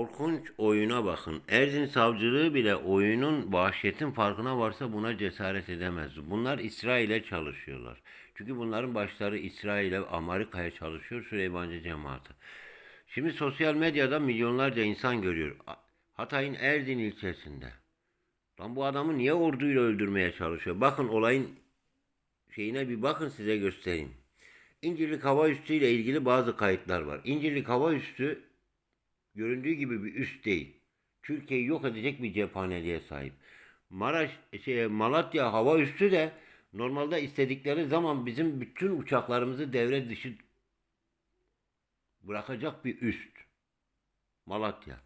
korkunç oyuna bakın. Erzin savcılığı bile oyunun vahşetin farkına varsa buna cesaret edemez. Bunlar İsrail'e çalışıyorlar. Çünkü bunların başları İsrail'e, Amerika'ya çalışıyor Süleymancı cemaati. Şimdi sosyal medyada milyonlarca insan görüyor. Hatay'ın Erdin ilçesinde. Lan bu adamı niye orduyla öldürmeye çalışıyor? Bakın olayın şeyine bir bakın size göstereyim. İncirlik Hava Üssü ile ilgili bazı kayıtlar var. İncirlik Hava Üssü göründüğü gibi bir üs değil. Türkiye'yi yok edecek bir cephaneliğe sahip. Maraş, şey, Malatya Hava Üssü de normalde istedikleri zaman bizim bütün uçaklarımızı devre dışı bırakacak bir üst. Malatya.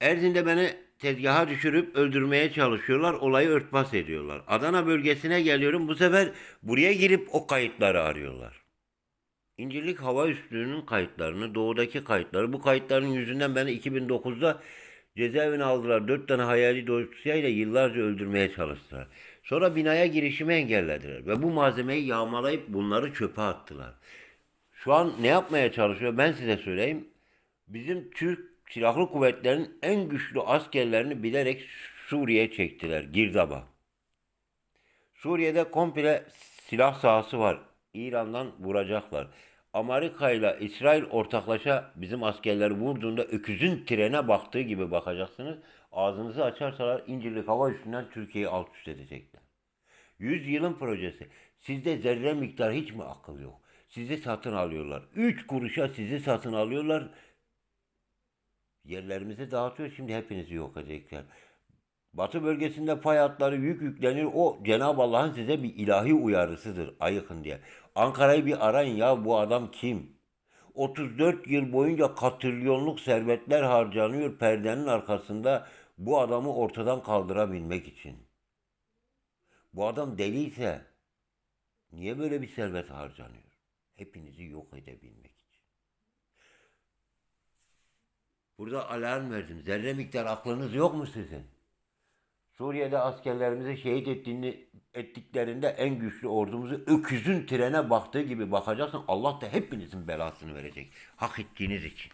Erzin'de beni tezgaha düşürüp öldürmeye çalışıyorlar. Olayı örtbas ediyorlar. Adana bölgesine geliyorum. Bu sefer buraya girip o kayıtları arıyorlar. İncirlik Hava Üssü'nün kayıtlarını, doğudaki kayıtları. Bu kayıtların yüzünden beni 2009'da cezaevine aldılar. Dört tane hayali dosyayla yıllarca öldürmeye çalıştılar. Sonra binaya girişimi engellediler. Ve bu malzemeyi yağmalayıp bunları çöpe attılar. Şu an ne yapmaya çalışıyor ben size söyleyeyim. Bizim Türk Silahlı Kuvvetleri'nin en güçlü askerlerini bilerek Suriye'ye çektiler. Girdab'a. Suriye'de komple silah sahası var. İran'dan vuracaklar. Amerika ile İsrail ortaklaşa bizim askerleri vurduğunda öküzün trene baktığı gibi bakacaksınız. Ağzınızı açarsalar İncirlik Hava Üssü'nden Türkiye'yi alt üst edecekler. 100 yılın projesi. Sizde zerre miktar hiç mi akıl yok? Sizi satın alıyorlar. 3 kuruşa sizi satın alıyorlar. Yerlerimizi dağıtıyor. Şimdi hepinizi yok edecekler. Batı bölgesinde fay hatları yük yüklenir. O Cenab-ı Allah'ın size bir ilahi uyarısıdır. Ayıkın diye. Ankara'yı bir arayın ya bu adam kim? 34 yıl boyunca katrilyonluk servetler harcanıyor perdenin arkasında bu adamı ortadan kaldırabilmek için. Bu adam deliyse niye böyle bir servet harcanıyor? Hepinizi yok edebilmek için. Burada alarm verdim. Zerre miktar aklınız yok mu sizin? Suriye'de askerlerimizi şehit ettiğini, ettiklerinde en güçlü ordumuzu öküzün trene baktığı gibi bakacaksın. Allah da hepinizin belasını verecek. Hak ettiğiniz için.